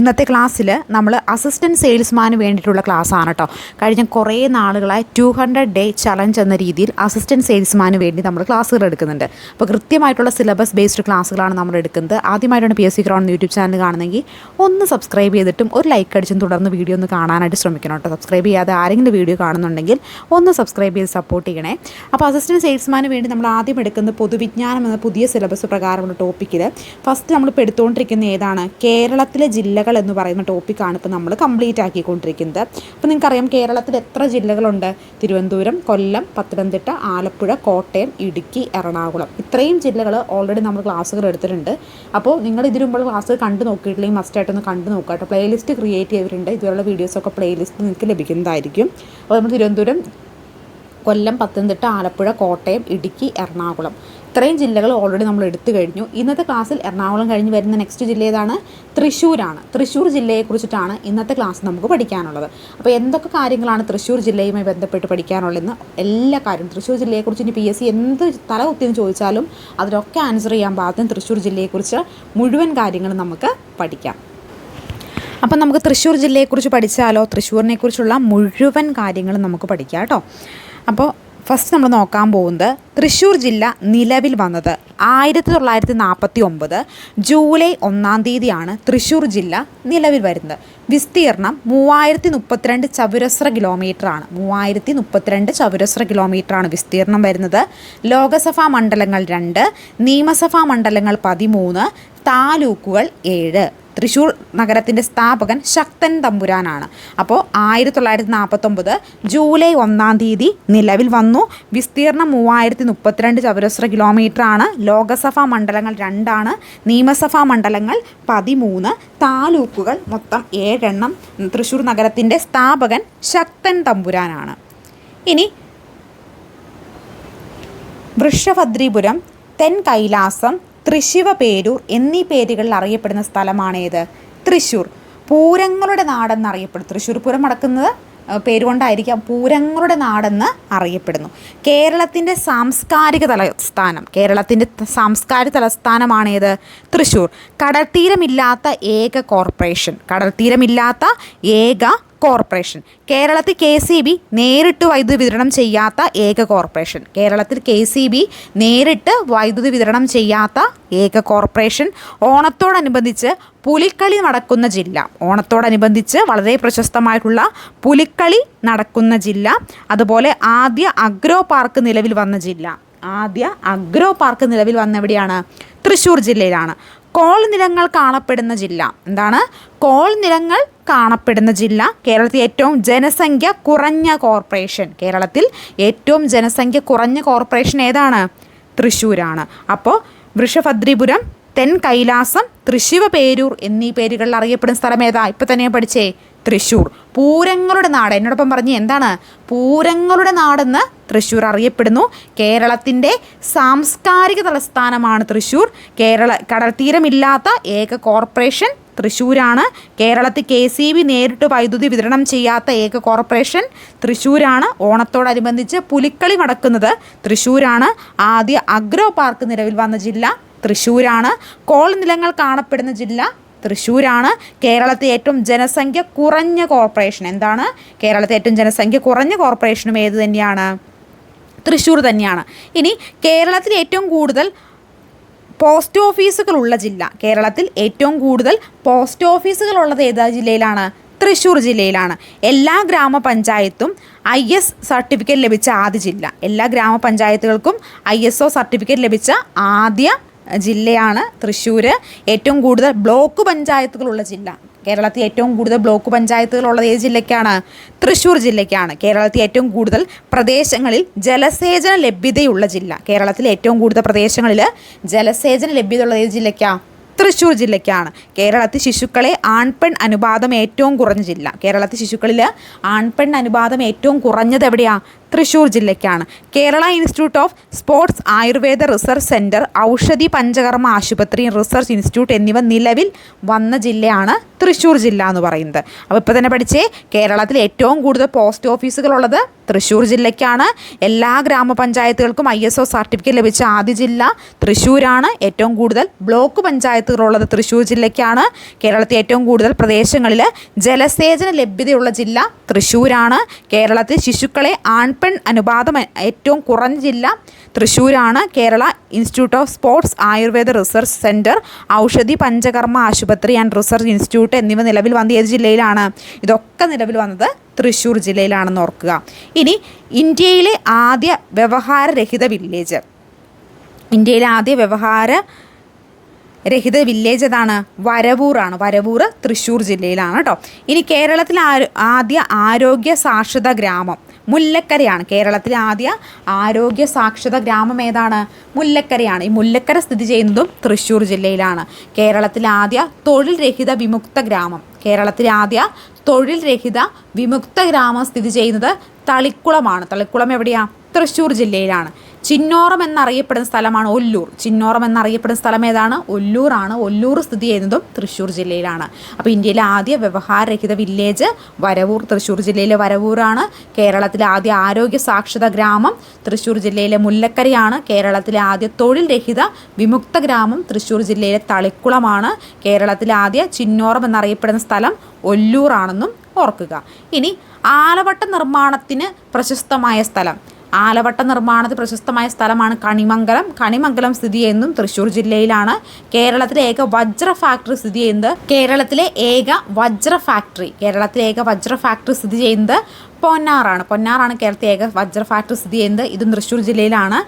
ഇന്നത്തെ ക്ലാസ്സിൽ നമ്മൾ അസിസ്റ്റന്റ് സെയിൽസ്മാന് വേണ്ടിയിട്ടുള്ള ക്ലാസ്സാണ് കേട്ടോ കഴിഞ്ഞ കുറേ നാളുകളായി ടു ഹൺഡ്രഡ് ഡേ ചലഞ്ച് എന്ന രീതിയിൽ അസിസ്റ്റന്റ് സെയിൽസ്മാന് വേണ്ടി നമ്മൾ ക്ലാസ്സുകൾ എടുക്കുന്നുണ്ട്. അപ്പോൾ കൃത്യമായിട്ടുള്ള സിലബസ് ബേസ്ഡ് ക്ലാസ്സുകളാണ് നമ്മൾ എടുക്കുന്നത്. ആദ്യമായിട്ടാണ് P S C ground YouTube channel കാണുന്നെങ്കിൽ ഒന്ന് സബ്സ്ക്രൈബ് ചെയ്തിട്ടും ഒരു ലൈക്ക് അടിച്ചും തുടർന്ന് വീഡിയോ ഒന്ന് കാണാനായിട്ട് ശ്രമിക്കണം കേട്ടോ. സബ്സ്ക്രൈബ് ചെയ്യാതെ ആരെങ്കിലും വീഡിയോ കാണുന്നുണ്ടെങ്കിൽ ഒന്ന് സബ്സ്ക്രൈബ് ചെയ്ത് സപ്പോർട്ട് ചെയ്യണേ. അപ്പോൾ അസിസ്റ്റന്റ് സെയിൽസ്മാന് വേണ്ടി നമ്മൾ ആദ്യം എടുക്കുന്ന പൊതുവിജ്ഞാനം എന്ന പുതിയ സിലബസ് പ്രകാരമുള്ള ടോപ്പിക്കിൽ ഫസ്റ്റ് നമ്മളിപ്പോൾ എടുത്തുകൊണ്ടിരിക്കുന്ന ഏതാണ്? കേരളത്തിലെ ജില്ലകൾ എന്ന് പറയുന്ന ടോപ്പിക്കാണ് ഇപ്പോൾ നമ്മൾ കംപ്ലീറ്റ് ആക്കിക്കൊണ്ടിരിക്കുന്നത്. അപ്പോൾ നിങ്ങൾക്കറിയാം കേരളത്തിൽ എത്ര ജില്ലകളുണ്ട്? തിരുവനന്തപുരം കൊല്ലം പത്തനംതിട്ട ആലപ്പുഴ കോട്ടയം ഇടുക്കി എറണാകുളം. ഇത്രയും ജില്ലകൾ ഓൾറെഡി നമ്മൾ ക്ലാസ്സുകൾ എടുത്തിട്ടുണ്ട്. അപ്പോൾ നിങ്ങൾ ഇതിനു ക്ലാസ് കണ്ടു നോക്കിയിട്ടില്ലെങ്കിൽ മസ്റ്റായിട്ടൊന്ന് കണ്ടു നോക്കുക കേട്ടോ. പ്ലേലിസ്റ്റ് ക്രിയേറ്റ് ചെയ്തിട്ടുണ്ട്. ഇതുപോലുള്ള വീഡിയോസൊക്കെ പ്ലേലിസ്റ്റ് നിങ്ങൾക്ക് ലഭിക്കുന്നതായിരിക്കും. അപ്പോൾ നമ്മൾ തിരുവനന്തപുരം കൊല്ലം പത്തനംതിട്ട ആലപ്പുഴ കോട്ടയം ഇടുക്കി എറണാകുളം. ഇത്രയും ജില്ലകൾ ഓൾറെഡി നമ്മൾ എടുത്തു കഴിഞ്ഞു. ഇന്നത്തെ ക്ലാസ്സിൽ എറണാകുളം കഴിഞ്ഞ് വരുന്ന നെക്സ്റ്റ് ജില്ല ഏതാണ്? തൃശ്ശൂരാണ്. തൃശ്ശൂർ ജില്ലയെക്കുറിച്ചിട്ടാണ് ഇന്നത്തെ ക്ലാസ് നമുക്ക് പഠിക്കാനുള്ളത്. അപ്പോൾ എന്തൊക്കെ കാര്യങ്ങളാണ് തൃശ്ശൂർ ജില്ലയുമായി ബന്ധപ്പെട്ട് പഠിക്കാനുള്ളതെന്ന് എല്ലാ കാര്യവും തൃശ്ശൂർ ജില്ലയെക്കുറിച്ച് ഇനി പി എസ് സി എന്ത് തല കുത്തിയെന്ന് ചോദിച്ചാലും അതിനൊക്കെ ആൻസർ ചെയ്യാൻ പാകത്തിന് തൃശ്ശൂർ ജില്ലയെക്കുറിച്ച് മുഴുവൻ കാര്യങ്ങളും നമുക്ക് പഠിക്കാം. അപ്പം നമുക്ക് തൃശ്ശൂർ ജില്ലയെക്കുറിച്ച് പഠിച്ചാലോ തൃശ്ശൂരിനെക്കുറിച്ചുള്ള മുഴുവൻ കാര്യങ്ങളും നമുക്ക് പഠിക്കാം കേട്ടോ. അപ്പോൾ ഫസ്റ്റ് നമ്മൾ നോക്കാൻ പോകുന്നത് തൃശ്ശൂർ ജില്ല നിലവിൽ വന്നത് ആയിരത്തി തൊള്ളായിരത്തി നാൽപ്പത്തി ഒമ്പത് ജൂലൈ ഒന്നാം തീയതിയാണ് തൃശ്ശൂർ ജില്ല നിലവിൽ വരുന്നത്. വിസ്തീർണം മൂവായിരത്തി മുപ്പത്തിരണ്ട് ചതുരശ്ര കിലോമീറ്ററാണ്. മൂവായിരത്തി മുപ്പത്തിരണ്ട് ചതുരശ്ര കിലോമീറ്ററാണ് വിസ്തീർണം വരുന്നത്. ലോകസഭാ മണ്ഡലങ്ങൾ രണ്ട് നിയമസഭാ മണ്ഡലങ്ങൾ പതിമൂന്ന് താലൂക്കുകൾ ഏഴ്. തൃശ്ശൂർ നഗരത്തിന്റെ സ്ഥാപകൻ ശക്തൻ തമ്പുരാനാണ്. അപ്പോൾ ആയിരത്തി തൊള്ളായിരത്തി നാൽപ്പത്തൊമ്പത് ജൂലൈ ഒന്നാം തീയതി നിലവിൽ വന്നു. വിസ്തീർണം മൂവായിരത്തി മുപ്പത്തിരണ്ട് ചതുരശ്ര കിലോമീറ്ററാണ്. ലോകസഭാ മണ്ഡലങ്ങൾ രണ്ടാണ്. നിയമസഭാ മണ്ഡലങ്ങൾ പതിമൂന്ന്. താലൂക്കുകൾ മൊത്തം ഏഴെണ്ണം. തൃശ്ശൂർ നഗരത്തിന്റെ സ്ഥാപകൻ ശക്തൻ തമ്പുരാനാണ്. ഇനി വൃഷഭദ്രിപുരം തെൻ കൈലാസം തൃശിവപേരൂർ എന്നീ പേരുകളിൽ അറിയപ്പെടുന്ന സ്ഥലമാണേത്. തൃശ്ശൂർ പൂരങ്ങളുടെ നാടെന്നറിയപ്പെടും തൃശ്ശൂർ പൂരം നടക്കുന്നത് പേരുകൊണ്ടായിരിക്കാം പൂരങ്ങളുടെ നാടെന്ന് അറിയപ്പെടുന്നു. കേരളത്തിന്റെ സാംസ്കാരിക തലസ്ഥാനം കേരളത്തിന്റെ സാംസ്കാരിക തലസ്ഥാനമാണേത് തൃശ്ശൂർ കടൽത്തീരമില്ലാത്ത ഏക കോർപ്പറേഷൻ കടൽത്തീരമില്ലാത്ത ഏക കോർപ്പറേഷൻ. കേരളത്തിൽ കെ സി ബി നേരിട്ട് വൈദ്യുതി വിതരണം ചെയ്യാത്ത ഏക കോർപ്പറേഷൻ. കേരളത്തിൽ കെ സി ബി നേരിട്ട് വൈദ്യുതി വിതരണം ചെയ്യാത്ത ഏക കോർപ്പറേഷൻ. ഓണത്തോടനുബന്ധിച്ച് പുലിക്കളി നടക്കുന്ന ജില്ല. ഓണത്തോടനുബന്ധിച്ച് വളരെ പ്രശസ്തമായിട്ടുള്ള പുലിക്കളി നടക്കുന്ന ജില്ല. അതുപോലെ ആദ്യ അഗ്രോ പാർക്ക് നിലവിൽ വന്ന ജില്ല. ആദ്യ അഗ്രോ പാർക്ക് നിലവിൽ വന്ന എവിടെയാണ് തൃശ്ശൂർ ജില്ലയിലാണ്. കോൾ നിലങ്ങൾ കാണപ്പെടുന്ന ജില്ല. എന്താണ്? കോൾ നിലങ്ങൾ കാണപ്പെടുന്ന ജില്ല. കേരളത്തിൽ ഏറ്റവും ജനസംഖ്യ കുറഞ്ഞ കോർപ്പറേഷൻ. കേരളത്തിൽ ഏറ്റവും ജനസംഖ്യ കുറഞ്ഞ കോർപ്പറേഷൻ ഏതാണ്? തൃശ്ശൂരാണ്. അപ്പോൾ വൃഷഭദ്രിപുരം തെൻ കൈലാസം തൃശിവപേരൂർ എന്നീ പേരുകളിൽ അറിയപ്പെടുന്ന സ്ഥലം ഏതാ? ഇപ്പം തന്നെ പഠിച്ചേ. തൃശ്ശൂർ പൂരങ്ങളുടെ നാട്. എന്നോടൊപ്പം പറഞ്ഞ് എന്താണ്? പൂരങ്ങളുടെ നാടെന്ന് തൃശ്ശൂർ അറിയപ്പെടുന്നു. കേരളത്തിന്റെ സാംസ്കാരിക തലസ്ഥാനമാണ് തൃശ്ശൂർ കേരള കടൽത്തീരമില്ലാത്ത ഏക കോർപ്പറേഷൻ തൃശ്ശൂരാണ് കേരളത്തിൽ കെ സി ബി നേരിട്ട് വൈദ്യുതി വിതരണം ചെയ്യാത്ത ഏക കോർപ്പറേഷൻ തൃശ്ശൂരാണ് ഓണത്തോടനുബന്ധിച്ച് പുലിക്കളി നടക്കുന്നത് തൃശ്ശൂരാണ് ആദ്യ അഗ്രോ പാർക്ക് നിലവിൽ വന്ന ജില്ല തൃശ്ശൂരാണ് കോൾ നിലങ്ങൾ കാണപ്പെടുന്ന ജില്ല തൃശ്ശൂരാണ്. കേരളത്തിലെ ഏറ്റവും ജനസംഖ്യ കുറഞ്ഞ കോർപ്പറേഷൻ എന്താണ്? കേരളത്തിലെ ഏറ്റവും ജനസംഖ്യ കുറഞ്ഞ കോർപ്പറേഷനും ഏത് തന്നെയാണ്? തൃശ്ശൂർ തന്നെയാണ്. ഇനി കേരളത്തിൽ ഏറ്റവും കൂടുതൽ പോസ്റ്റ് ഓഫീസുകളുള്ള ജില്ല. കേരളത്തിൽ ഏറ്റവും കൂടുതൽ പോസ്റ്റ് ഓഫീസുകളുള്ളത് ഏതാ ജില്ലയിലാണ്? തൃശ്ശൂർ ജില്ലയിലാണ്. എല്ലാ ഗ്രാമപഞ്ചായത്തും ഐ എസ് സർട്ടിഫിക്കറ്റ് ലഭിച്ച ആദ്യ ജില്ല. എല്ലാ ഗ്രാമപഞ്ചായത്തുകൾക്കും ഐ എസ് ഒ സർട്ടിഫിക്കറ്റ് ലഭിച്ച ആദ്യ ജില്ലയാണ് തൃശ്ശൂർ ഏറ്റവും കൂടുതൽ ബ്ലോക്ക് പഞ്ചായത്തുകളുള്ള ജില്ല. കേരളത്തിൽ ഏറ്റവും കൂടുതൽ ബ്ലോക്ക് പഞ്ചായത്തുകളുള്ളത് ഏത് ജില്ലയ്ക്കാണ്? തൃശ്ശൂർ ജില്ലയ്ക്കാണ്. കേരളത്തിൽ ഏറ്റവും കൂടുതൽ പ്രദേശങ്ങളിൽ ജലസേചന ലഭ്യതയുള്ള ജില്ല. കേരളത്തിൽ ഏറ്റവും കൂടുതൽ പ്രദേശങ്ങളിൽ ജലസേചന ലഭ്യതയുള്ള ഏത് ജില്ലയ്ക്കാണ് തൃശ്ശൂർ ജില്ലയ്ക്കാണ്. കേരളത്തിൽ ശിശുക്കളെ ആൺപെൺ അനുപാതം ഏറ്റവും കുറഞ്ഞ ജില്ല. കേരളത്തിൽ ശിശുക്കളിൽ ആൺപെൺ അനുപാതം ഏറ്റവും കുറഞ്ഞത് എവിടെയാണ് Thrissur ജില്ലയ്ക്കാണ്. Kerala institute of sports Ayurveda research centre Oushadhi Panchakarma ആശുപത്രി റിസർച്ച് ഇൻസ്റ്റിറ്റ്യൂട്ട് എന്നിവ നിലവിൽ വന്ന ജില്ലയാണ് തൃശ്ശൂർ ജില്ല എന്ന് പറയുന്നത്. അപ്പോൾ ഇപ്പോൾ തന്നെ പഠിച്ചേ കേരളത്തിൽ ഏറ്റവും കൂടുതൽ പോസ്റ്റ് ഓഫീസുകളുള്ളത് തൃശ്ശൂർ ജില്ലയ്ക്കാണ്. എല്ലാ ഗ്രാമപഞ്ചായത്തുകൾക്കും ഐ എസ് ഒ സർട്ടിഫിക്കറ്റ് ലഭിച്ച ആദ്യ ജില്ല തൃശ്ശൂരാണ് ഏറ്റവും കൂടുതൽ ബ്ലോക്ക് പഞ്ചായത്തുകളുള്ളത് തൃശ്ശൂർ ജില്ലയ്ക്കാണ്. കേരളത്തിൽ ഏറ്റവും കൂടുതൽ പ്രദേശങ്ങളിൽ ജലസേചന ലഭ്യതയുള്ള ജില്ല തൃശ്ശൂരാണ് കേരളത്തിൽ ശിശുക്കളെ ആൺപെൺ അനുപാതം ഏറ്റവും കുറഞ്ഞ ജില്ല തൃശ്ശൂരാണ്. Kerala institute of sports Ayurveda research centre Oushadhi Panchakarma ആശുപത്രി ആൻഡ് റിസർച്ച് ഇൻസ്റ്റിറ്റ്യൂട്ട് എന്നിവ നിലവിൽ വന്ന ഏത് ജില്ലയിലാണ്? ഇതൊക്കെ നിലവിൽ വന്നത് തൃശ്ശൂർ ജില്ലയിലാണെന്ന് ഓർക്കുക. ഇനി ഇന്ത്യയിലെ ആദ്യ വ്യവഹാരരഹിത വില്ലേജ്. ഇന്ത്യയിലെ ആദ്യ വ്യവഹാര രഹിത വില്ലേജ് ഏതാണ്? വരവൂറാണ് വരവൂർ തൃശ്ശൂർ ജില്ലയിലാണ് കേട്ടോ ഇനി കേരളത്തിലെ ആദ്യ ആരോഗ്യ സാക്ഷരത ഗ്രാമം മുല്ലക്കരയാണ്. കേരളത്തിലെ ആദ്യ ആരോഗ്യ സാക്ഷരത ഗ്രാമം ഏതാണ്? മുല്ലക്കരയാണ്. ഈ മുല്ലക്കര സ്ഥിതി ചെയ്യുന്നതും തൃശ്ശൂർ ജില്ലയിലാണ്. കേരളത്തിലെ ആദ്യ തൊഴിൽ രഹിത വിമുക്ത ഗ്രാമം. കേരളത്തിലെ ആദ്യ തൊഴിൽ രഹിത വിമുക്ത ഗ്രാമം സ്ഥിതി ചെയ്യുന്നത് തളിക്കുളമാണ്. തളിക്കുളം എവിടെയാണ് തൃശ്ശൂർ ജില്ലയിലാണ്. ചിന്നോറം എന്നറിയപ്പെടുന്ന സ്ഥലമാണ് ഒല്ലൂർ. ചിന്നോറം എന്നറിയപ്പെടുന്ന സ്ഥലം ഏതാണ്? ഒല്ലൂറാണ്. ഒല്ലൂർ സ്ഥിതി ചെയ്യുന്നതും തൃശ്ശൂർ ജില്ലയിലാണ്. അപ്പോൾ ഇന്ത്യയിലെ ആദ്യ വ്യവഹാരരഹിത വില്ലേജ് വരവൂർ. തൃശ്ശൂർ ജില്ലയിലെ വരവൂറാണ് കേരളത്തിലെ ആദ്യ ആരോഗ്യ സാക്ഷരത ഗ്രാമം തൃശ്ശൂർ ജില്ലയിലെ മുല്ലക്കരയാണ്. കേരളത്തിലെ ആദ്യ തൊഴിൽ രഹിത വിമുക്ത ഗ്രാമം തൃശ്ശൂർ ജില്ലയിലെ തളിക്കുളമാണ്. കേരളത്തിലെ ആദ്യ ചിന്നോറം എന്നറിയപ്പെടുന്ന സ്ഥലം ഒല്ലൂറാണെന്നും ഓർക്കുക. ഇനി ആലവട്ട നിർമ്മാണത്തിന് പ്രശസ്തമായ സ്ഥലം. ആലവട്ട നിർമ്മാണത്തിൽ പ്രശസ്തമായ സ്ഥലമാണ് കണിമംഗലം. കണിമംഗലം സ്ഥിതി ചെയ്യുന്നതും തൃശ്ശൂർ ജില്ലയിലാണ്. കേരളത്തിലെ ഏക വജ്ര ഫാക്ടറി സ്ഥിതി ചെയ്യുന്നത് കേരളത്തിലെ ഏക വജ്ര ഫാക്ടറി. കേരളത്തിലെ ഏക വജ്ര ഫാക്ടറി സ്ഥിതി ചെയ്യുന്നത് പൊന്നാറാണ്. പൊന്നാറാണ് കേരളത്തിലെ ഏക വജ്ര ഫാക്ടറി സ്ഥിതി ചെയ്യുന്നത്. ഇതും തൃശ്ശൂർ ജില്ലയിലാണ്.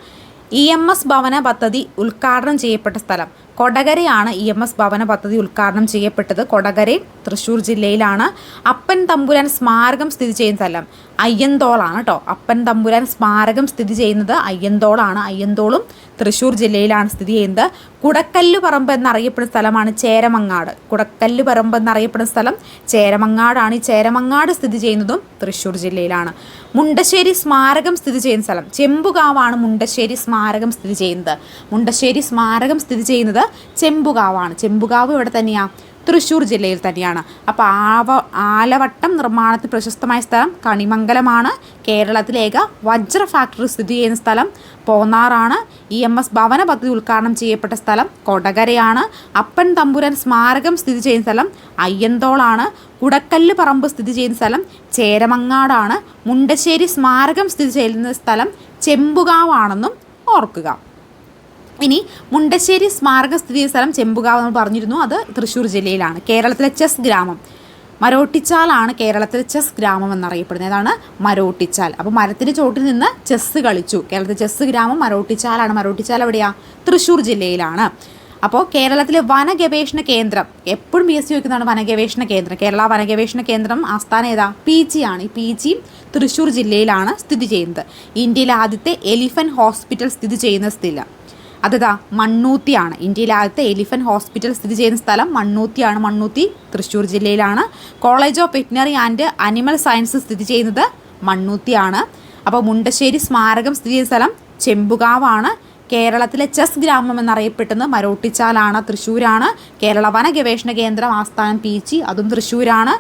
ഇ എം എസ് ഭവന പദ്ധതി ഉദ്ഘാടനം ചെയ്യപ്പെട്ട സ്ഥലം. കൊടകരയാണ് ഇ എം എസ് ഭവന പദ്ധതി ഉദ്ഘാടനം ചെയ്യപ്പെട്ടത്. കൊടകരയും തൃശ്ശൂർ ജില്ലയിലാണ്. അപ്പൻ തമ്പുരാൻ സ്മാരകം സ്ഥിതി ചെയ്യുന്ന സ്ഥലം അയ്യന്തോളാണ് കേട്ടോ അപ്പൻ തമ്പുരാൻ സ്മാരകം സ്ഥിതി ചെയ്യുന്നത് അയ്യന്തോളാണ്. അയ്യന്തോളും തൃശ്ശൂർ ജില്ലയിലാണ് സ്ഥിതി ചെയ്യുന്നത്. കുടക്കല്ല് പറമ്പ് എന്നറിയപ്പെടുന്ന സ്ഥലമാണ് ചേരമങ്ങാട്. കുടക്കല്ല് പറമ്പ് എന്നറിയപ്പെടുന്ന സ്ഥലം ചേരമങ്ങാടാണ്. ഈ ചേരമങ്ങാട് സ്ഥിതി ചെയ്യുന്നതും തൃശ്ശൂർ ജില്ലയിലാണ്. മുണ്ടശ്ശേരി സ്മാരകം സ്ഥിതി ചെയ്യുന്ന സ്ഥലം ചെമ്പുകാവാണ് മുണ്ടശ്ശേരി സ്മാരകം സ്ഥിതി ചെയ്യുന്നത്. മുണ്ടശ്ശേരി സ്മാരകം സ്ഥിതി ചെയ്യുന്നത് ചെമ്പുകാവാണ്. ചെമ്പുകാവ് ഇവിടെ തന്നെയാണ് തൃശ്ശൂർ ജില്ലയിൽ തന്നെയാണ്. അപ്പോൾ ആവ ആലവട്ടം നിർമ്മാണത്തിന് പ്രശസ്തമായ സ്ഥലം കണിമംഗലമാണ്. കേരളത്തിലേക്ക് വജ്ര ഫാക്ടറി സ്ഥിതി ചെയ്യുന്ന സ്ഥലം പോന്നാറാണ്. ഇ എം എസ് ഭവന പദ്ധതി ഉദ്ഘാടനം ചെയ്യപ്പെട്ട സ്ഥലം കൊടകരയാണ്. അപ്പൻ തമ്പുരാൻ സ്മാരകം സ്ഥിതി ചെയ്യുന്ന സ്ഥലം അയ്യന്തോളാണ്. കുടക്കല്ല് പറമ്പ് സ്ഥിതി ചെയ്യുന്ന സ്ഥലം ചേരമങ്ങാടാണ്. മുണ്ടശ്ശേരി സ്മാരകം സ്ഥിതി ചെയ്യുന്ന സ്ഥലം ചെമ്പുകാവാണെന്നും ഓർക്കുക. ഇനി മുണ്ടശ്ശേരി സ്മാരക സ്ഥിതി സ്ഥലം ചെമ്പുകാവ് എന്ന് പറഞ്ഞിരുന്നു. അത് തൃശ്ശൂർ ജില്ലയിലാണ്. കേരളത്തിലെ ചെസ് ഗ്രാമം. മരോട്ടിച്ചാലാണ് കേരളത്തിലെ ചെസ് ഗ്രാമം എന്നറിയപ്പെടുന്നത്. അതാണ് മരോട്ടിച്ചാൽ. അപ്പോൾ മരത്തിന്റെ ചോട്ടിൽ നിന്ന് ചെസ് കളിച്ചു. കേരളത്തിലെ ചെസ് ഗ്രാമം മരോട്ടിച്ചാലാണ്. മരോട്ടിച്ചാൽ എവിടെയാ? തൃശ്ശൂർ ജില്ലയിലാണ്. അപ്പോൾ കേരളത്തിലെ വനഗവേഷണ കേന്ദ്രം. എപ്പോഴും പി എസ് സി വയ്ക്കുന്നതാണ് വനഗവേഷണ കേന്ദ്രം. കേരള വനഗവേഷണ കേന്ദ്രം ആസ്ഥാനം ഏതാ? പി ജി ആണ് ഈ പി ജി തൃശ്ശൂർ ജില്ലയിലാണ് സ്ഥിതി ചെയ്യുന്നത്. ഇന്ത്യയിലെ ആദ്യത്തെ എലിഫന്റ് ഹോസ്പിറ്റൽ സ്ഥിതി ചെയ്യുന്ന സ്ഥലം അതേതാ? മണ്ണൂത്തിയാണ്. ഇന്ത്യയിലെ ആദ്യത്തെ എലിഫന്റ് ഹോസ്പിറ്റൽ സ്ഥിതി ചെയ്യുന്ന സ്ഥലം മണ്ണൂത്തിയാണ്. മണ്ണൂത്തി തൃശ്ശൂർ ജില്ലയിലാണ്. College of veterinary and animal science സ്ഥിതി ചെയ്യുന്നത് മണ്ണൂത്തിയാണ്. അപ്പോൾ മുണ്ടശ്ശേരി സ്മാരകം സ്ഥിതി ചെയ്യുന്ന സ്ഥലം ചെമ്പുകാവാണ്. കേരളത്തിലെ ചെസ് ഗ്രാമം എന്നറിയപ്പെടുന്നത് മരോട്ടിച്ചാലാണ്. തൃശ്ശൂരാണ്. കേരള വന ഗവേഷണ കേന്ദ്രം ആസ്ഥാനം പി ജി അതും തൃശ്ശൂരാണ്.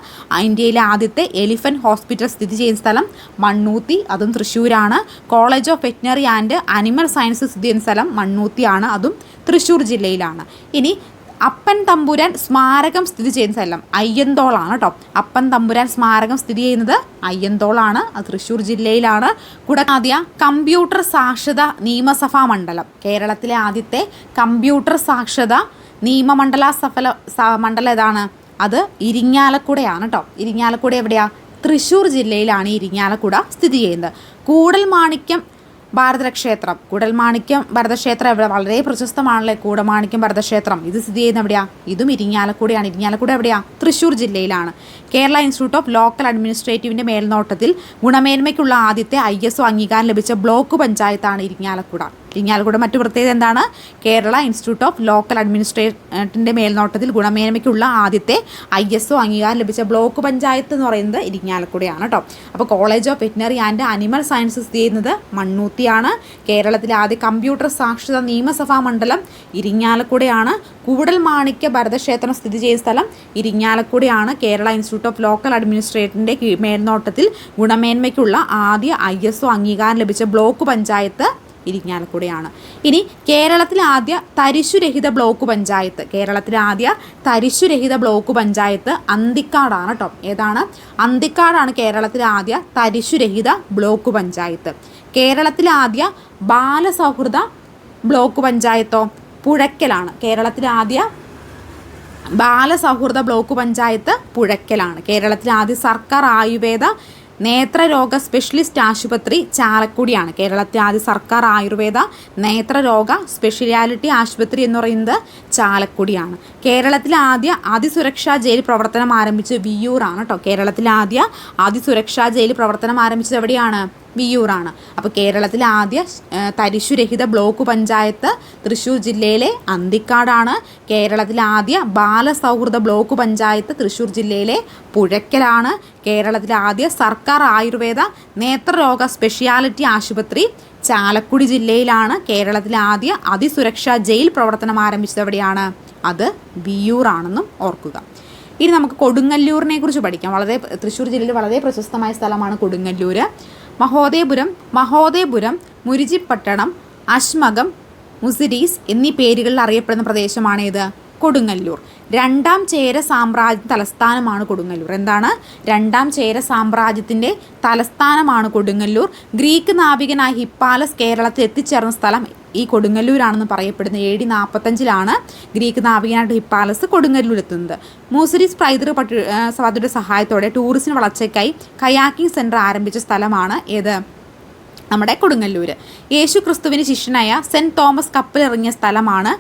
ഇന്ത്യയിലെ ആദ്യത്തെ എലിഫന്റ് ഹോസ്പിറ്റൽ സ്ഥിതി ചെയ്യുന്ന സ്ഥലം മണ്ണൂത്തി. അതും തൃശ്ശൂരാണ്. College of veterinary and animal science സ്ഥിതി ചെയ്യുന്ന സ്ഥലം മണ്ണൂത്തിയാണ്. അതും തൃശ്ശൂർ ജില്ലയിലാണ്. ഇനി അപ്പൻ തമ്പുരാൻ സ്മാരകം സ്ഥിതി ചെയ്യുന്ന സ്ഥലം. അയ്യന്തോളാണ് കേട്ടോ അപ്പൻ തമ്പുരാൻ സ്മാരകം സ്ഥിതി ചെയ്യുന്നത് അയ്യന്തോളാണ്. അത് തൃശ്ശൂർ ജില്ലയിലാണ്. കൂടാതെ കമ്പ്യൂട്ടർ സാക്ഷരത നിയമസഭാ മണ്ഡലം. കേരളത്തിലെ ആദ്യത്തെ കമ്പ്യൂട്ടർ സാക്ഷരത നിയമമണ്ഡല സഫല മണ്ഡലം ഏതാണ്? അത് ഇരിങ്ങാലക്കുടയാണ് കേട്ടോ ഇരിങ്ങാലക്കുട എവിടെയാണ് തൃശ്ശൂർ ജില്ലയിലാണ് ഇരിങ്ങാലക്കുട സ്ഥിതി ചെയ്യുന്നത്. കൂടൽമാണിക്യം ഭാരതക്ഷേത്രം കുടൽമാണിക്യം ഭരതക്ഷേത്രം എവിടെ? വളരെ പ്രശസ്തമാണല്ലേ കൂടമാണിക്യം ഭരതക്ഷേത്രം. ഇത് സ്ഥിതി ചെയ്യുന്ന എവിടെയാ? ഇതും ഇരിങ്ങാലക്കുടയാണ്. ഇരിങ്ങാലക്കുട എവിടെയാ? തൃശ്ശൂർ ജില്ലയിലാണ്. കേരള ഇൻസ്റ്റിറ്റ്യൂട്ട് ഓഫ് ലോക്കൽ അഡ്മിനിസ്ട്രേറ്റീവിന്റെ മേൽനോട്ടത്തിൽ ഗുണമേന്മയ്ക്കുള്ള ആദ്യത്തെ ഐ എസ് അംഗീകാരം ലഭിച്ച ബ്ലോക്ക് പഞ്ചായത്താണ് ഇരിങ്ങാലക്കുട. ഇരിങ്ങാലക്കുട മറ്റു പ്രത്യേകത എന്താണ്? കേരള ഇൻസ്റ്റിറ്റ്യൂട്ട് ഓഫ് ലോക്കൽ അഡ്മിനിസ്ട്രേഷന്റെ മേൽനോട്ടത്തിൽ ഗുണമേന്മയ്ക്കുള്ള ആദ്യത്തെ ഐ എസ് ഒ അംഗീകാരം ലഭിച്ച ബ്ലോക്ക് പഞ്ചായത്ത് എന്ന് പറയുന്നത് ഇരിങ്ങാലക്കുടയാണ് കേട്ടോ അപ്പോൾ college of veterinary and animal science സ്ഥിതി ചെയ്യുന്നത് മണ്ണൂത്തിയാണ്. കേരളത്തിലെ ആദ്യ കമ്പ്യൂട്ടർ സാക്ഷരത നിയമസഭാ മണ്ഡലം ഇരിങ്ങാലക്കുടയാണ്. കൂടൽ മാണിക്യ ഭരതക്ഷേത്രം സ്ഥിതി ചെയ്യുന്ന സ്ഥലം ഇരിങ്ങാലക്കുടയാണ്. കേരള ഇൻസ്റ്റിറ്റ്യൂട്ട് ഓഫ് ലോക്കൽ അഡ്മിനിസ്ട്രേഷന്റെ മേൽനോട്ടത്തിൽ ഗുണമേന്മയ്ക്കുള്ള ആദ്യ ഐ എസ് ഒ അംഗീകാരം ലഭിച്ച ബ്ലോക്ക് പഞ്ചായത്ത് ഇരിങ്ങാലക്കുടയാണ്. ഇനി കേരളത്തിലെ ആദ്യ തരിശുരഹിത ബ്ലോക്ക് പഞ്ചായത്ത്. കേരളത്തിലെ ആദ്യ തരിശുരഹിത ബ്ലോക്ക് പഞ്ചായത്ത് അന്തിക്കാടാണ് കേട്ടോ ഏതാണ്? അന്തിക്കാടാണ് കേരളത്തിലെ ആദ്യ തരിശുരഹിത ബ്ലോക്ക് പഞ്ചായത്ത്. കേരളത്തിലെ ആദ്യ ബാലസൗഹൃദ ബ്ലോക്ക് പഞ്ചായത്തോ? പുഴയ്ക്കലാണ് കേരളത്തിലെ ആദ്യ ബാലസൗഹൃദ ബ്ലോക്ക് പഞ്ചായത്ത് പുഴയ്ക്കലാണ് കേരളത്തിലെ ആദ്യ സർക്കാർ ആയുർവേദ നേത്രരോഗ സ്പെഷ്യലിസ്റ്റ് ആശുപത്രി ചാലക്കുടിയാണ്. കേരളത്തിലെ ആദ്യ സർക്കാർ ആയുർവേദ നേത്രരോഗ സ്പെഷ്യാലിറ്റി ആശുപത്രി എന്ന് പറയുന്നത് ചാലക്കുടിയാണ്. കേരളത്തിലെ ആദ്യ അതിസുരക്ഷാ ജയിൽ പ്രവർത്തനം ആരംഭിച്ചത് വിയൂറാണ് കേട്ടോ. കേരളത്തിലെ ആദ്യ അതിസുരക്ഷാ ജയിൽ പ്രവർത്തനം ആരംഭിച്ചത് എവിടെയാണ്? വിയ്യൂറാണ്. അപ്പോൾ കേരളത്തിലെ ആദ്യ തരിശുരഹിത ബ്ലോക്ക് പഞ്ചായത്ത് തൃശ്ശൂർ ജില്ലയിലെ അന്തിക്കാടാണ്. കേരളത്തിലെ ആദ്യ ബാലസൗഹൃദ ബ്ലോക്ക് പഞ്ചായത്ത് തൃശ്ശൂർ ജില്ലയിലെ പുഴയ്ക്കലാണ് കേരളത്തിലെ ആദ്യ സർക്കാർ ആയുർവേദ നേത്രരോഗ സ്പെഷ്യാലിറ്റി ആശുപത്രി ചാലക്കുടി ജില്ലയിലാണ്. കേരളത്തിലെ ആദ്യ അതിസുരക്ഷാ ജയിൽ പ്രവർത്തനം ആരംഭിച്ചത് എവിടെയാണ്? അത് വിയ്യൂറാണെന്നും ഓർക്കുക. ഇനി നമുക്ക് കൊടുങ്ങല്ലൂരിനെ കുറിച്ച് പഠിക്കാം. വളരെ തൃശ്ശൂർ ജില്ലയിൽ വളരെ പ്രശസ്തമായ സ്ഥലമാണ് കൊടുങ്ങല്ലൂർ മഹോദയപുരം മഹോദയപുരം മുരിജിപ്പട്ടണം അശ്മകം മുസിരീസ് എന്നീ പേരുകളിൽ അറിയപ്പെടുന്ന പ്രദേശമാണേത്. കൊടുങ്ങല്ലൂർ. രണ്ടാം ചേര സാമ്രാജ്യ തലസ്ഥാനമാണ് കൊടുങ്ങല്ലൂർ. എന്താണ്? രണ്ടാം ചേര സാമ്രാജ്യത്തിന്റെ തലസ്ഥാനമാണ് കൊടുങ്ങല്ലൂർ. ഗ്രീക്ക് നാവികനായ ഹിപ്പാലസ് കേരളത്തിൽ എത്തിച്ചേർന്ന സ്ഥലം ഈ കൊടുങ്ങല്ലൂരാണെന്ന് പറയപ്പെടുന്ന എ ഡി നാൽപ്പത്തഞ്ചിലാണ് ഗ്രീക്ക് നാവികനായിട്ട് ഹിപ്പാലസ് കൊടുങ്ങല്ലൂർ എത്തുന്നത് മൂസരീസ് പൈതൃക പട്ടി സഭയുടെ സഹായത്തോടെ ടൂറിസ്റ്റിന് വളർച്ചയ്ക്കായി കയാക്കിംഗ് സെന്റർ ആരംഭിച്ച സ്ഥലമാണ് ഏത്? നമ്മുടെ കൊടുങ്ങല്ലൂർ യേശു ക്രിസ്തുവിന് ശിഷ്യനായ സെന്റ് തോമസ് കപ്പലിറങ്ങിയ സ്ഥലമാണ്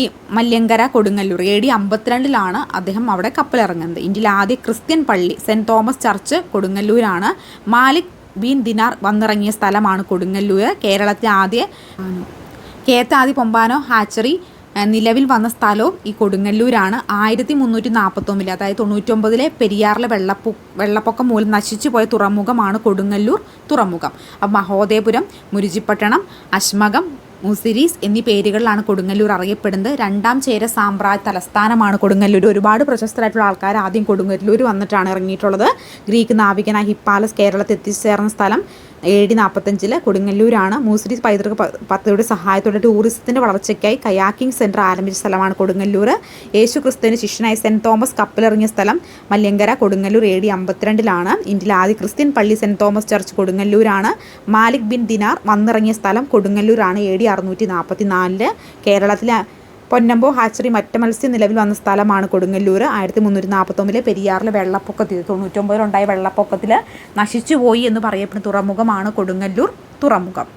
ഈ മല്യങ്കര കൊടുങ്ങല്ലൂർ. എ ഡി അമ്പത്തിരണ്ടിലാണ് അദ്ദേഹം അവിടെ കപ്പലിറങ്ങുന്നത്. ഇന്ത്യയിലെ ആദ്യ ക്രിസ്ത്യൻ പള്ളി സെന്റ് തോമസ് ചർച്ച് കൊടുങ്ങല്ലൂരാണ്. മാലിക് ബീൻ ദിനാർ വന്നിറങ്ങിയ സ്ഥലമാണ് കൊടുങ്ങല്ലൂർ കേരളത്തിലെ ആദ്യ കേത്താദി പൊമ്പാനോ ഹാച്ചറി നിലവിൽ വന്ന സ്ഥലവും ഈ കൊടുങ്ങല്ലൂരാണ്. ആയിരത്തി മുന്നൂറ്റി നാൽപ്പത്തൊമ്പതിൽ അതായത് തൊണ്ണൂറ്റൊമ്പതിലെ പെരിയാറിലെ വെള്ളപ്പൊ വെള്ളപ്പൊക്കം മൂലം നശിച്ചു പോയ തുറമുഖമാണ് കൊടുങ്ങല്ലൂർ തുറമുഖം. അപ്പം മഹോദയപുരം മുരുജിപ്പട്ടണം അശ്മകം മുസിരീസ് എന്നീ പേരുകളിലാണ് കൊടുങ്ങല്ലൂർ അറിയപ്പെടുന്നത്. രണ്ടാം ചേര സാമ്രാജ്യ തലസ്ഥാനമാണ് കൊടുങ്ങല്ലൂർ. ഒരുപാട് പ്രശസ്തരായിട്ടുള്ള ആൾക്കാർ ആദ്യം കൊടുങ്ങല്ലൂർ വന്നിട്ടാണ് ഇറങ്ങിയിട്ടുള്ളത്. ഗ്രീക്ക് നാവികനായ ഹിപ്പാലസ് കേരളത്തിൽ എത്തിച്ചേർന്ന സ്ഥലം. A D നാൽപ്പത്തഞ്ചിൽ കൊടുങ്ങല്ലൂരാണ്. മൂസിരി പൈതൃക പദ്ധതിയുടെ സഹായത്തോടെ ടൂറിസത്തിന്റെ വളർച്ചയ്ക്കായി കയാക്കിംഗ് സെന്റർ ആരംഭിച്ച സ്ഥലമാണ് കൊടുങ്ങല്ലൂർ യേശു ക്രിസ്തുവിന് ശിഷ്യനായ സെന്റ് തോമസ് കപ്പലിറങ്ങിയ സ്ഥലം മല്യങ്കര കൊടുങ്ങല്ലൂർ എ ഡി അമ്പത്തിരണ്ടിലാണ്. ഇന്ത്യയിലെ ആദ്യ ക്രിസ്ത്യൻ പള്ളി സെന്റ് തോമസ് ചർച്ച് കൊടുങ്ങല്ലൂരാണ്. മാലിക് ബിൻ ദിനാർ വന്നിറങ്ങിയ സ്ഥലം കൊടുങ്ങല്ലൂരാണ് എ ഡി അറുന്നൂറ്റി നാൽപ്പത്തി നാലിൽ കേരളത്തിലെ പൊന്നമ്പോ ഹാച്ചറി മറ്റ മത്സ്യം നിലവിൽ വന്ന സ്ഥലമാണ് കൊടുങ്ങല്ലൂർ ആയിരത്തി മുന്നൂറ്റി നാൽപ്പത്തൊമ്പതിലെ പെരിയാറിലെ വെള്ളപ്പൊക്കത്തിൽ തൊണ്ണൂറ്റൊമ്പതിലുണ്ടായ വെള്ളപ്പൊക്കത്തിൽ നശിച്ചുപോയി എന്ന് പറയപ്പെടുന്ന തുറമുഖമാണ് കൊടുങ്ങല്ലൂർ തുറമുഖം.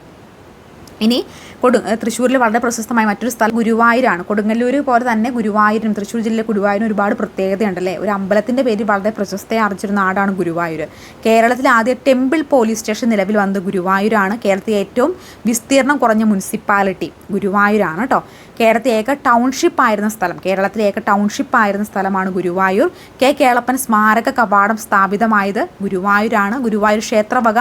ഇനി കൊടു തൃശ്ശൂരിൽ വളരെ പ്രശസ്തമായ മറ്റൊരു സ്ഥലം ഗുരുവായൂരാണ്. കൊടുങ്ങല്ലൂർ പോലെ തന്നെ ഗുരുവായൂരും തൃശ്ശൂർ ജില്ലയിലെ ഗുരുവായൂരും ഒരുപാട് പ്രത്യേകതയുണ്ടല്ലേ? ഒരു അമ്പലത്തിന്റെ പേര് വളരെ പ്രശസ്തയെ അറിയിച്ചൊരു നാടാണ് ഗുരുവായൂർ കേരളത്തിലെ ആദ്യ ടെമ്പിൾ പോലീസ് സ്റ്റേഷൻ നിലവിൽ വന്നത് ഗുരുവായൂരാണ്. കേരളത്തിലെ ഏറ്റവും വിസ്തീർണം കുറഞ്ഞ മുനിസിപ്പാലിറ്റി ഗുരുവായൂരാണ് കേട്ടോ. കേരളത്തിലെ ഏക ടൗൺഷിപ്പ് ആയിരുന്ന സ്ഥലം. കേരളത്തിലെ ഏക ടൗൺഷിപ്പ് ആയിരുന്ന സ്ഥലമാണ് ഗുരുവായൂർ. കെ. കേളപ്പൻ സ്മാരക കവാടം സ്ഥാപിതമായത് ഗുരുവായൂരാണ്. ഗുരുവായൂർ ക്ഷേത്രവക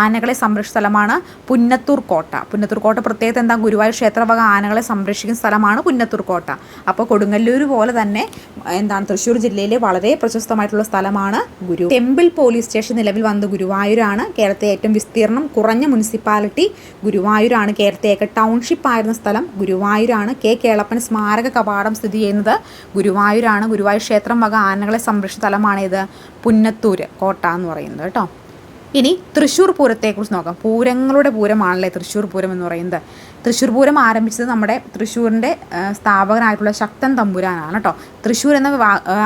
ആനകളെ സംരക്ഷിച്ച സ്ഥലമാണ് പുന്നത്തൂർ കോട്ട. പുന്നത്തൂർ കോട്ട പ്രത്യേകത എന്താ? ഗുരുവായൂർ ക്ഷേത്രവക ആനകളെ സംരക്ഷിക്കുന്ന സ്ഥലമാണ് പുന്നത്തൂർ കോട്ട. അപ്പോൾ കൊടുങ്ങല്ലൂർ പോലെ തന്നെ എന്താണ് തൃശ്ശൂർ ജില്ലയിലെ വളരെ പ്രശസ്തമായിട്ടുള്ള സ്ഥലമാണ് ഗുരു ടെമ്പിൾ പോലീസ് സ്റ്റേഷൻ നിലവിൽ വന്നത് ഗുരുവായൂരാണ്. കേരളത്തെ ഏറ്റവും വിസ്തീർണം കുറഞ്ഞ മുനിസിപ്പാലിറ്റി ഗുരുവായൂരാണ്. കേരളത്തെ ഏക ടൗൺഷിപ്പ് ആയിരുന്ന സ്ഥലം ഗുരുവായൂരാണ്. കെ കേളപ്പൻ സ്മാരക കവാടം സ്ഥിതി ചെയ്യുന്നത്. ഗുരുവായൂരാണ്. ഗുരുവായൂർ ക്ഷേത്രം വക ആനകളെ സംരക്ഷിച്ച സ്ഥലമാണിത് പുന്നത്തൂർ കോട്ട എന്ന് പറയുന്നത് കേട്ടോ. ഇനി തൃശ്ശൂർ പൂരത്തെക്കുറിച്ച് നോക്കാം. പൂരങ്ങളുടെ പൂരമാണല്ലേ തൃശ്ശൂർ പൂരം എന്ന് പറയുന്നത്. തൃശ്ശൂർ പൂരം ആരംഭിച്ചത് നമ്മുടെ തൃശ്ശൂരിന്റെ സ്ഥാപകനായിട്ടുള്ള ശക്തൻ തമ്പുരാനാണ് കേട്ടോ. തൃശ്ശൂർ എന്ന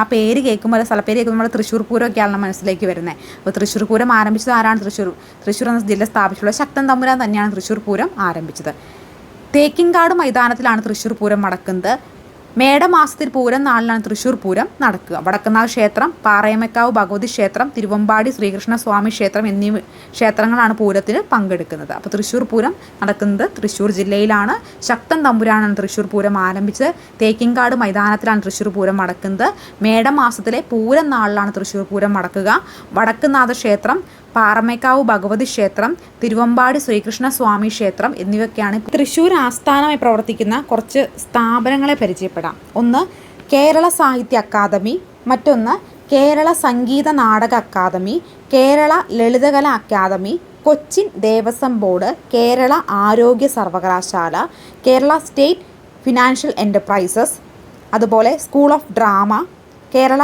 ആ പേര് കേൾക്കുമ്പോൾ സ്ഥലപ്പേര് കേൾക്കുമ്പോൾ നമ്മൾ തൃശ്ശൂർ പൂരമൊക്കെയാണ് മനസ്സിലേക്ക് വരുന്നത്. അപ്പോൾ തൃശ്ശൂർ പൂരം ആരംഭിച്ചത് ആരാണ്? തൃശ്ശൂർ തൃശ്ശൂർ എന്ന ജില്ല സ്ഥാപിച്ചിട്ടുള്ള ശക്തൻ തമ്പുരാൻ തന്നെയാണ് തൃശ്ശൂർ പൂരം ആരംഭിച്ചത്. തേക്കിൻകാട് മൈതാനത്തിലാണ് തൃശ്ശൂർ പൂരം നടക്കുന്നത്. മേടമാസത്തിൽ പൂരം നാളിലാണ് തൃശ്ശൂർ പൂരം നടക്കുക. വടക്കുന്നാൾ ക്ഷേത്രം പാറയമക്കാവ് ഭഗവതി ക്ഷേത്രം തിരുവമ്പാടി ശ്രീകൃഷ്ണ സ്വാമി ക്ഷേത്രം എന്നീ ക്ഷേത്രങ്ങളാണ് പൂരത്തിന് പങ്കെടുക്കുന്നത്. അപ്പോൾ തൃശ്ശൂർ പൂരം നടക്കുന്നത് തൃശ്ശൂർ ജില്ലയിലാണ്. ശക്തൻ തമ്പുരാനാണ് തൃശ്ശൂർ പൂരം ആരംഭിച്ചത്. തേക്കിൻകാട് മൈതാനത്തിലാണ് തൃശ്ശൂർ പൂരം നടക്കുന്നത്. മേടമാസത്തിലെ പൂരം നാളിലാണ് തൃശ്ശൂർ പൂരം നടക്കുക. വടക്കുന്നാഥ ക്ഷേത്രം പാറമേക്കാവ് ഭഗവതി ക്ഷേത്രം തിരുവമ്പാടി ശ്രീകൃഷ്ണ സ്വാമി ക്ഷേത്രം എന്നിവയൊക്കെയാണ് തൃശ്ശൂർ ആസ്ഥാനമായി പ്രവർത്തിക്കുന്ന കുറച്ച് സ്ഥാപനങ്ങളെ പരിചയപ്പെടാം. ഒന്ന് കേരള സാഹിത്യ അക്കാദമി. മറ്റൊന്ന് Kerala Sangeetha Nataka academy Kerala Lalithakala academy Cochin Devaswom board Kerala ആരോഗ്യ സർവകലാശാല കേരള സ്റ്റേറ്റ് ഫിനാൻഷ്യൽ എന്റർപ്രൈസസ് അതുപോലെ school of drama Kerala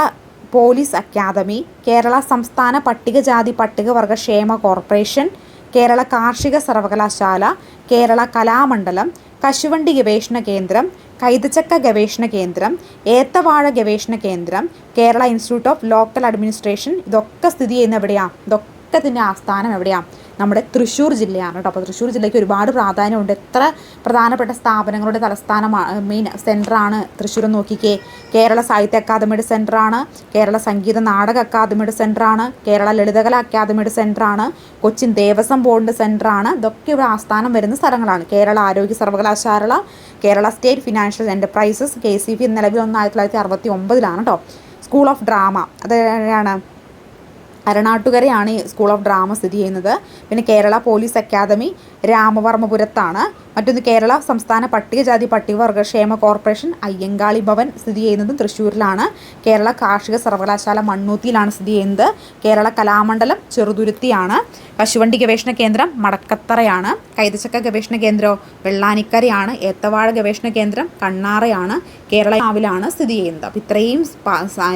police academy Kerala സംസ്ഥാന പട്ടികജാതി പട്ടികവർഗ ക്ഷേമ കോർപ്പറേഷൻ കേരള കാർഷിക സർവകലാശാല കേരള കലാമണ്ഡലം കശുവണ്ടി ഗവേഷണ കേന്ദ്രം കൈതച്ചക്ക ഗവേഷണ കേന്ദ്രം ഏത്തവാഴ ഗവേഷണ കേന്ദ്രം Kerala institute of local administration. ഇതൊക്കെ സ്ഥിതി ചെയ്യുന്ന എവിടെയാണ് ഇതൊക്കെ ഇതിന്റെ ആസ്ഥാനം എവിടെയാണ് നമ്മുടെ തൃശ്ശൂർ ജില്ലയാണ് കേട്ടോ. അപ്പോൾ തൃശ്ശൂർ ജില്ലയ്ക്ക് ഒരുപാട് പ്രാധാന്യമുണ്ട്. എത്ര പ്രധാനപ്പെട്ട സ്ഥാപനങ്ങളുടെ തലസ്ഥാനമാണ് മെയിൻ സെന്ററാണ് തൃശ്ശൂർ നോക്കിക്കേ. കേരള സാഹിത്യ അക്കാദമിയുടെ സെന്ററാണ് കേരള സംഗീത നാടക അക്കാദമിയുടെ സെന്ററാണ് കേരള ലളിതകല അക്കാദമിയുടെ സെന്ററാണ് കൊച്ചിൻ ദേവസ്വം ബോർഡിന്റെ സെന്ററാണ് ഇതൊക്കെ ഇവിടെ ആസ്ഥാനം വരുന്ന സ്ഥലങ്ങളാണ്. കേരള ആരോഗ്യ സർവകലാശാല Kerala state financial enterprises K C P നിലവിൽ ഒന്ന് ആയിരത്തി തൊള്ളായിരത്തി അറുപത്തി ഒമ്പതിലാണ് കേട്ടോ. സ്കൂൾ ഓഫ് ഡ്രാമ അതാണ് അരണാട്ടുകരയാണ് സ്കൂൾ ഓഫ് ഡ്രാമ സ്ഥിതി ചെയ്യുന്നത്. പിന്നെ കേരള പോലീസ് അക്കാദമി രാമവർമ്മപുരത്താണ്. മറ്റൊന്ന് കേരള സംസ്ഥാന പട്ടികജാതി പട്ടികവർഗ ക്ഷേമ കോർപ്പറേഷൻ അയ്യങ്കാളി ഭവൻ സ്ഥിതി ചെയ്യുന്നതും തൃശ്ശൂരിലാണ്. കേരള കാർഷിക സർവകലാശാല മണ്ണൂത്തിയിലാണ് സ്ഥിതി ചെയ്യുന്നത്. കേരള കലാമണ്ഡലം ചെറുതുരുത്തിയാണ്. കശുവണ്ടി ഗവേഷണ കേന്ദ്രം മടക്കത്തറയാണ്. കൈതച്ചക്ക ഗവേഷണ കേന്ദ്രം വെള്ളാനിക്കരയാണ്. ഏത്തവാഴ ഗവേഷണ കേന്ദ്രം കണ്ണാറയാണ്. കേരളാവിലാണ് സ്ഥിതി ചെയ്യുന്നത്. അപ്പോൾ ഇത്രയും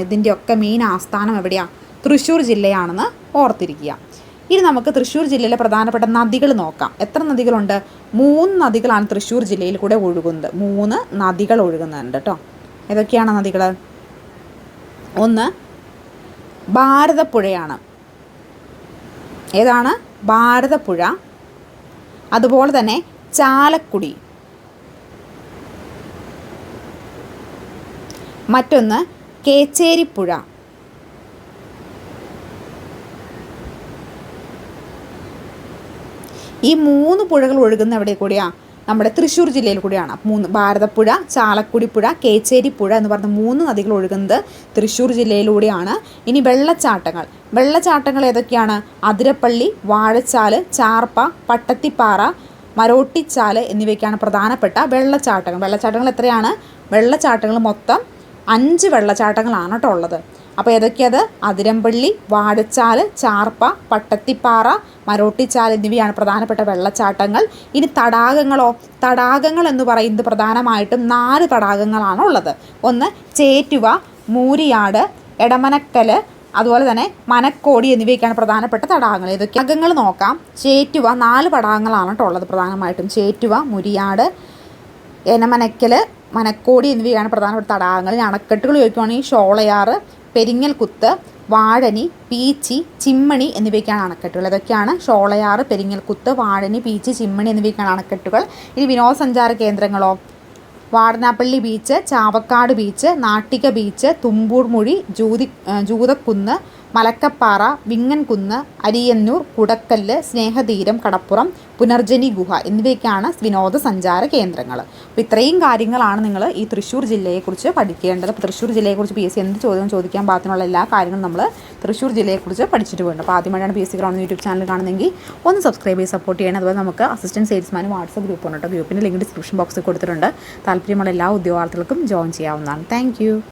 ഇതിന്റെയൊക്കെ മെയിൻ ആസ്ഥാനം എവിടെയാണ് തൃശ്ശൂർ ജില്ലയാണെന്ന് ഓർത്തിരിക്കുക. ഇനി നമുക്ക് തൃശ്ശൂർ ജില്ലയിലെ പ്രധാനപ്പെട്ട നദികൾ നോക്കാം. എത്ര നദികളുണ്ട്? മൂന്ന് നദികളാണ് തൃശ്ശൂർ ജില്ലയിൽ കൂടെ ഒഴുകുന്നത്. മൂന്ന് നദികൾ ഒഴുകുന്നുണ്ട് കേട്ടോ ഏതൊക്കെയാണ് നദികൾ? ഒന്ന് ഭാരതപ്പുഴയാണ്. ഏതാണ്? ഭാരതപ്പുഴ. അതുപോലെ തന്നെ ചാലക്കുടി. മറ്റൊന്ന് കേച്ചേരിപ്പുഴ. ഈ മൂന്ന് പുഴകൾ ഒഴുകുന്ന എവിടെ കൂടിയാണ് നമ്മുടെ തൃശ്ശൂർ ജില്ലയിൽ കൂടിയാണ്. മൂന്ന് ഭാരതപ്പുഴ ചാലക്കുടി പുഴ കേച്ചേരി പുഴ എന്ന് പറഞ്ഞ മൂന്ന് നദികൾ ഒഴുകുന്നത് തൃശ്ശൂർ ജില്ലയിലൂടെയാണ്. ഇനി വെള്ളച്ചാട്ടങ്ങൾ. വെള്ളച്ചാട്ടങ്ങൾ ഏതൊക്കെയാണ്? അതിരപ്പള്ളി വാഴച്ചാൽ ചാർപ്പ പട്ടത്തിപ്പാറ മരോട്ടിച്ചാൽ എന്നിവയ്ക്കാണ് പ്രധാനപ്പെട്ട വെള്ളച്ചാട്ടങ്ങൾ. വെള്ളച്ചാട്ടങ്ങൾ എത്രയാണ്? വെള്ളച്ചാട്ടങ്ങൾ മൊത്തം അഞ്ച് വെള്ളച്ചാട്ടങ്ങളാണ് കേട്ടോ ഉള്ളത്. അപ്പോൾ ഏതൊക്കെയത്? അതിരമ്പള്ളി വാടച്ചാൽ ചാർപ്പ പട്ടത്തിപ്പാറ മരോട്ടിച്ചാൽ എന്നിവയാണ് പ്രധാനപ്പെട്ട വെള്ളച്ചാട്ടങ്ങൾ. ഇനി തടാകങ്ങളോ തടാകങ്ങൾ എന്ന് പറയുന്നത് പ്രധാനമായിട്ടും നാല് തടാകങ്ങളാണ് ഉള്ളത്. ഒന്ന് ചേറ്റുവ മൂരിയാട് എടമനക്കൽ അതുപോലെ തന്നെ മനക്കോടി എന്നിവയൊക്കെയാണ് പ്രധാനപ്പെട്ട തടാകങ്ങൾ. ഇതൊക്കെ തടാകങ്ങൾ നോക്കാം. ചേറ്റുവ നാല് തടാകങ്ങളാണ് കേട്ടോ ഉള്ളത് പ്രധാനമായിട്ടും. ചേറ്റുവ മുരിയാട് എനമനക്കൽ മനക്കോടി എന്നിവയാണ് പ്രധാനപ്പെട്ട തടാകങ്ങൾ. അണക്കെട്ടുകൾ ചോദിക്കുവാണെങ്കിൽ ഷോളയാറ് പെരിങ്ങൽകുത്ത് വാഴനി പീച്ചി ചിമ്മണി എന്നിവയ്ക്കാണ് അണക്കെട്ടുകൾ. ഇതൊക്കെയാണ് ഷോളയാറ് പെരിങ്ങൽകുത്ത് വാഴനി പീച്ചി ചിമ്മണി എന്നിവയ്ക്കാണ് അണക്കെട്ടുകൾ. ഇനി വിനോദസഞ്ചാര കേന്ദ്രങ്ങളോ? Vadanappally beach Chavakkad beach Nattika beach Thumboormuzhi Juthi ജൂതക്കുന്ന് Malakkappara Vingankunnu Ariyannur Kudakkallu Snehatheeram കടപ്പുറം പുനർജനി ഗുഹ എന്നിവയൊക്കെയാണ് വിനോദസഞ്ചാര കേന്ദ്രങ്ങൾ. അപ്പോൾ ഇത്രയും കാര്യങ്ങളാണ് നിങ്ങൾ ഈ തൃശ്ശൂർ ജില്ലയെക്കുറിച്ച് പഠിക്കേണ്ടത്. അപ്പോൾ തൃശ്ശൂർ ജില്ലയെക്കുറിച്ച് പി എസ് സി എന്ത് ചോദ്യം ചോദിക്കാൻ പാകത്തിനുള്ള എല്ലാ കാര്യങ്ങളും നമ്മൾ തൃശ്ശൂർ ജില്ലയെക്കുറിച്ച് പഠിച്ചിട്ട് വേണം അപ്പോൾ ആദ്യമായിട്ടാണ് P S C ground YouTube channel കാണുന്നെങ്കിൽ ഒന്ന് സബ്സ്ക്രൈബ് ചെയ്ത് സപ്പോർട്ട് ചെയ്യണം. അതുപോലെ നമുക്ക് അസിസ്റ്റന്റ് സെയിൽസ്മാനും വാട്സപ്പ് ഗ്രൂപ്പ് ഉണ്ട് കേട്ടോ. ഗ്രൂപ്പിന്റെ ലിങ്ക് ഡിസ്ക്രിപ്ഷൻ ബോക്സിൽ കൊടുത്തിട്ടുണ്ട്. താല്പര്യമുള്ള എല്ലാ ഉദ്യോഗാർത്ഥികൾക്കും ജോയിൻ ചെയ്യാവുന്നതാണ്. താങ്ക്